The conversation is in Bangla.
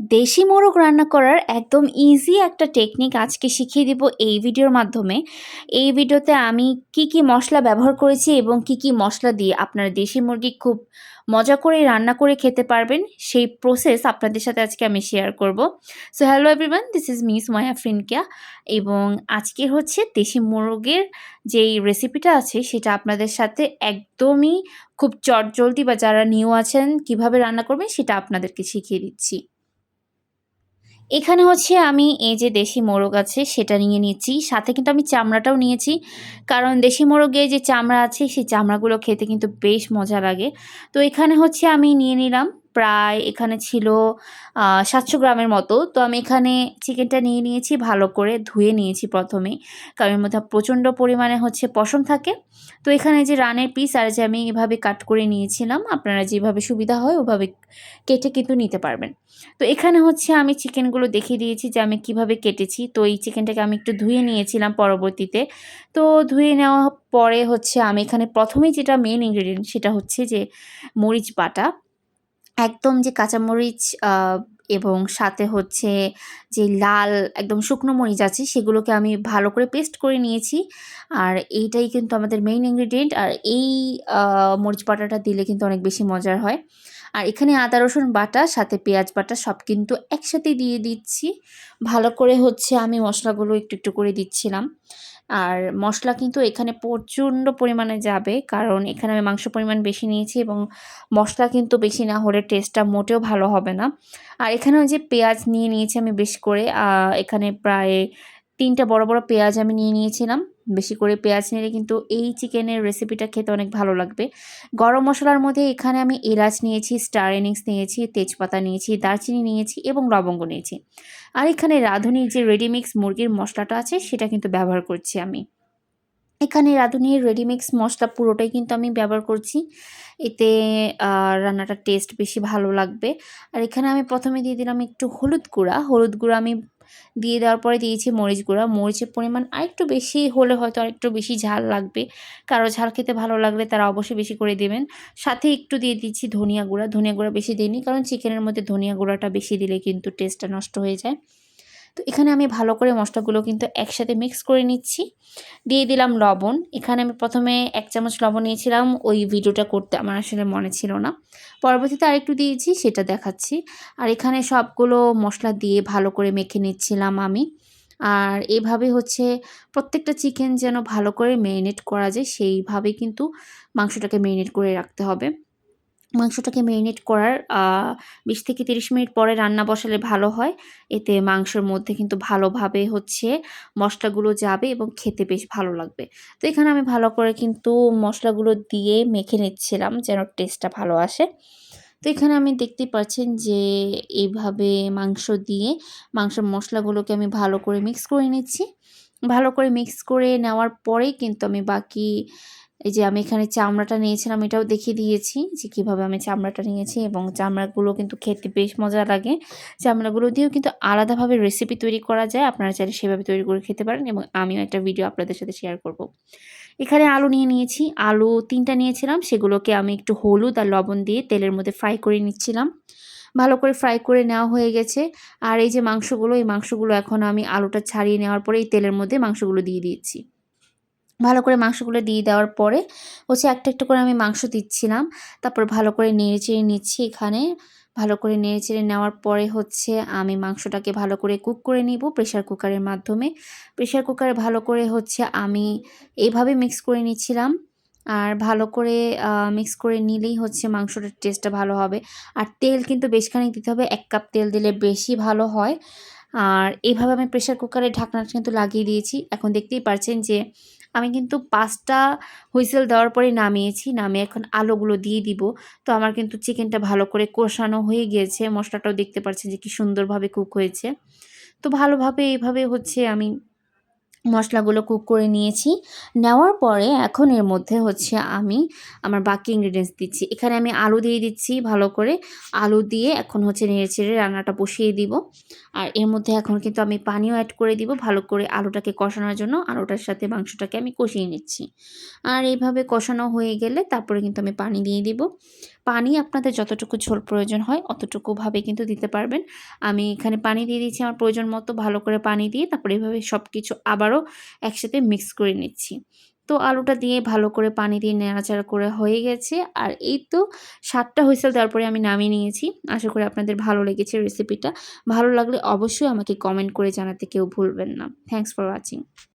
দেশি মোরগ রান্না করার একদম ইজি একটা টেকনিক আজকে শিখিয়ে দিব এই ভিডিওর মাধ্যমে। এই ভিডিওতে আমি কি কি মশলা ব্যবহার করেছি এবং কি কি মশলা দিয়ে আপনারা দেশি মুরগি খুব মজা করে রান্না করে খেতে পারবেন, সেই প্রসেস আপনাদের সাথে আজকে আমি শেয়ার করব। So hello everyone this is miss Maya ফ্রিনকিয়া এবং আজকে হচ্ছে দেশি মোরগের যেই রেসিপিটা আছে, সেটা আপনাদের সাথে একদমই খুব চটজলদি বা যারা নিউ আছেন কীভাবে রান্না করবেন, সেটা আপনাদেরকে শিখিয়ে দিচ্ছি। এখানে হচ্ছে আমি এই যে দেশি মোরগ আছে সেটা নিয়ে নিয়েছি সাথে কিন্তু আমি চামড়াটাও নিয়েছি। কারণ দেশি মোরগে যে চামড়া আছে, সেই চামড়াগুলো খেতে কিন্তু বেশ মজা লাগে। তো এখানে হচ্ছে আমি নিয়ে নিলাম প্রায় এখানে ছিল সাতশো গ্রামের মতো। তো আমি এখানে চিকেনটা নিয়ে নিয়েছি, ভালো করে ধুয়ে নিয়েছি প্রথমে। কারণ এর মধ্যে প্রচণ্ড পরিমাণে হচ্ছে পশম থাকে। তো এখানে যে রানের পিস আর যে আমি এভাবে কাট করে নিয়েছিলাম, আপনারা যেভাবে সুবিধা হয় ওভাবে কেটে কিন্তু নিতে পারবেন। তো এখানে হচ্ছে আমি চিকেনগুলো দেখিয়ে দিয়েছি যে আমি কীভাবে কেটেছি। তো এই চিকেনটাকে আমি একটু ধুয়ে নিয়েছিলাম পরবর্তীতে। তো ধুয়ে নেওয়া পরে হচ্ছে আমি এখানে প্রথমেই যেটা মেন ইনগ্রেডিয়েন্ট সেটা হচ্ছে যে মরিচ বাটা। একদম যে কাঁচামরিচ এবং সাথে হচ্ছে যে লাল একদম শুকনো মরিচ আছে, সেগুলোকে আমি ভালো করে পেস্ট করে নিয়েছি। আর এইটাই কিন্তু আমাদের মেইন ইনগ্রিডিয়েন্ট আর এই মরিচ বাটাটা দিলে কিন্তু অনেক বেশি মজার হয়। আর এখানে আদা, রসুন বাটা, সাথে পেঁয়াজ বাটা সব কিন্তু একসাথে দিয়ে দিচ্ছি। ভালো করে হচ্ছে আমি মশলাগুলো একটু একটু করে দিচ্ছিলাম। আর মশলা কিন্তু এখানে প্রচণ্ড পরিমাণে যাবে, কারণ এখানে আমি মাংস পরিমাণ বেশি নিয়েছি এবং মশলা কিন্তু বেশি না হলে টেস্টটা মোটেও ভালো হবে না। আর এখানে ওই যে পেঁয়াজ নিয়ে নিয়েছি আমি বেশ করে এখানে প্রায় তিনটা বড় বড় পেঁয়াজ আমি নিয়ে নিয়েছিলাম। বেশি করে পেঁয়াজ নিলে কিন্তু এই চিকেনের রেসিপিটা খেতে অনেক ভালো লাগবে। গরম মশলার মধ্যে এখানে আমি এলাচ নিয়েছি স্টার এনিংস নিয়েছি, তেজপাতা নিয়েছি, দারচিনি নিয়েছি এবং লবঙ্গ নিয়েছি। আর এখানে রাঁধুনির যে রেডিমিক্স মুরগির মশলাটা আছে সেটা কিন্তু ব্যবহার করছি আমি। এখানে রাঁধুনির রেডিমিক্স মশলা পুরোটাই কিন্তু আমি ব্যবহার করছি। এতে রান্নাটার টেস্ট বেশি ভালো লাগবে। আর এখানে আমি প্রথমে দিয়ে দিলাম একটু হলুদ গুঁড়া। হলুদ গুঁড়া আমি দিয়ে দেওয়ার পরে দিয়েছি মরিচ গুঁড়া। মরিচের পরিমাণ আরেকটু বেশি হলে হয়তো আরেকটু বেশি ঝাল লাগবে। কারও ঝাল খেতে ভালো লাগলে তারা অবশ্যই বেশি করে দেবেন। সাথে একটু দিয়ে দিচ্ছি ধনিয়া গুঁড়া। ধনিয়া গুঁড়া বেশি দিইনি, কারণ চিকেনের মধ্যে ধনিয়া গুঁড়াটা বেশি দিলে কিন্তু টেস্টটা নষ্ট হয়ে যায়। তো এখানে আমি ভালো করে মশলাগুলো কিন্তু একসাথে মিক্স করে নিচ্ছি। দিয়ে দিলাম লবণ। এখানে আমি প্রথমে এক চামচ লবণ নিয়েছিলাম, ওই ভিডিওটা করতে আমার আসলে মনে ছিল না। পরবর্তীতে আরেকটু দিয়েছি, সেটা দেখাচ্ছি। আর এখানে সবগুলো মশলা দিয়ে ভালো করে মেখে নিচ্ছিলাম আমি। আর এভাবে হচ্ছে প্রত্যেকটা চিকেন যেন ভালো করে ম্যারিনেট করা যায়, সেইভাবে কিন্তু মাংসটাকে ম্যারিনেট করে রাখতে হবে। মাংসটাকে ম্যারিনেট করার বিশ থেকে তিরিশ মিনিট পরে রান্না বসালে ভালো হয়। এতে মাংসের মধ্যে কিন্তু ভালোভাবে হচ্ছে মশলাগুলো যাবে এবং খেতে বেশ ভালো লাগবে। তো এখানে আমি ভালো করে কিন্তু মশলাগুলো দিয়ে মেখে নিচ্ছিলাম যেন টেস্টটা ভালো আসে। তো এখানে আমি দেখতে পাচ্ছেন যে এইভাবে মাংস দিয়ে মাংসের মশলাগুলোকে আমি ভালো করে মিক্স করে নিচ্ছি। ভালো করে মিক্স করে নেওয়ার পরেই কিন্তু আমি বাকি এই যে আমি এখানে চামড়াটা নিয়েছিলাম, এটাও দেখিয়ে দিয়েছি যে কীভাবে আমি চামড়াটা নিয়েছি এবং চামড়াগুলো কিন্তু খেতে বেশ মজা লাগে। চামড়াগুলো দিয়েও কিন্তু আলাদাভাবে রেসিপি তৈরি করা যায়, আপনারা চাইলে সেভাবে তৈরি করে খেতে পারেন এবং আমিও একটা ভিডিও আপনাদের সাথে শেয়ার করব। এখানে আলু নিয়ে নিয়েছি, আলু তিনটা নিয়েছিলাম, সেগুলোকে আমি একটু হলুদ আর লবণ দিয়ে তেলের মধ্যে ফ্রাই করে নিচ্ছিলাম। ভালো করে ফ্রাই করে নেওয়া হয়ে গেছে। আর এই যে মাংসগুলো, এই মাংসগুলো এখন আমি আলুটা ছাড়িয়ে নেওয়ার পরে এই তেলের মধ্যে মাংসগুলো দিয়ে দিয়েছি। ভালো করে মাংসগুলো দিয়ে দেওয়ার পরে হচ্ছে একটা একটা করে আমি মাংস দিচ্ছিলাম। তারপর ভালো করে নেড়ে চেড়ে নিচ্ছি এখানে। ভালো করে নেড়ে চেড়ে নেওয়ার পরে হচ্ছে আমি মাংসটাকে ভালো করে কুক করে নিব প্রেশার কুকারের মাধ্যমে। প্রেশার কুকারে ভালো করে হচ্ছে আমি এইভাবে মিক্স করে নিচ্ছিলাম। আর ভালো করে মিক্স করে নিলেই হচ্ছে মাংসটার টেস্টটা ভালো হবে। আর তেল কিন্তু বেশখানি দিতে হবে, এক কাপ তেল দিলে বেশি ভালো হয়। আর এইভাবে আমি প্রেশার কুকারে ঢাকনাটা কিন্তু লাগিয়ে দিয়েছি। এখন দেখতেই পারছেন যে আমি কিন্তু পাঁচটা হুইসেল দেওয়ার পরে নামিয়েছি, নামিয়ে এখন আলোগুলো দিয়ে দিব। তো আমার কিন্তু চিকেনটা ভালো করে কষানো হয়ে গিয়েছে মশলাটাও দেখতে পাচ্ছেন যে কি সুন্দরভাবে কুক হয়েছে। তো ভালোভাবে এইভাবে হচ্ছে আমি মশলাগুলো কুক করে নিয়েছি। নেওয়ার পরে এখন এর মধ্যে হচ্ছে আমি আমার বাকি ইনগ্রিডিয়েন্টস দিচ্ছি। এখানে আমি আলু দিয়ে দিচ্ছি ভালো করে। আলু দিয়ে এখন হচ্ছে নেড়ে চেড়ে রান্নাটা বসিয়ে দিব। আর এর মধ্যে এখন কিন্তু আমি পানিও অ্যাড করে দিব ভালো করে আলুটাকে কষানোর জন্য। আলুটার সাথে মাংসটাকে আমি কষিয়ে নিচ্ছি। আর এইভাবে কষানো হয়ে গেলে তারপরে কিন্তু আমি পানি দিয়ে দিব। পানি আপনাদের যতটুকু ঝোল প্রয়োজন হয়, অতটুকুভাবে কিন্তু দিতে পারবেন। আমি এখানে পানি দিয়ে দিচ্ছি আমার প্রয়োজন মতো, ভালো করে পানি দিয়ে তারপরে এভাবে সব কিছু আবারও একসাথে মিক্স করে নিচ্ছি। তো আলুটা দিয়ে ভালো করে পানি দিয়ে নেড়াচাড়া করে হয়ে গেছে। আর এই তো সাতটা হুইসেল দেওয়ার পরে আমি নামিয়ে নিয়েছি। আশা করি আপনাদের ভালো লেগেছে রেসিপিটা ভালো লাগলে অবশ্যই আমাকে কমেন্ট করে জানাতে কেউ ভুলবেন না। Thanks for watching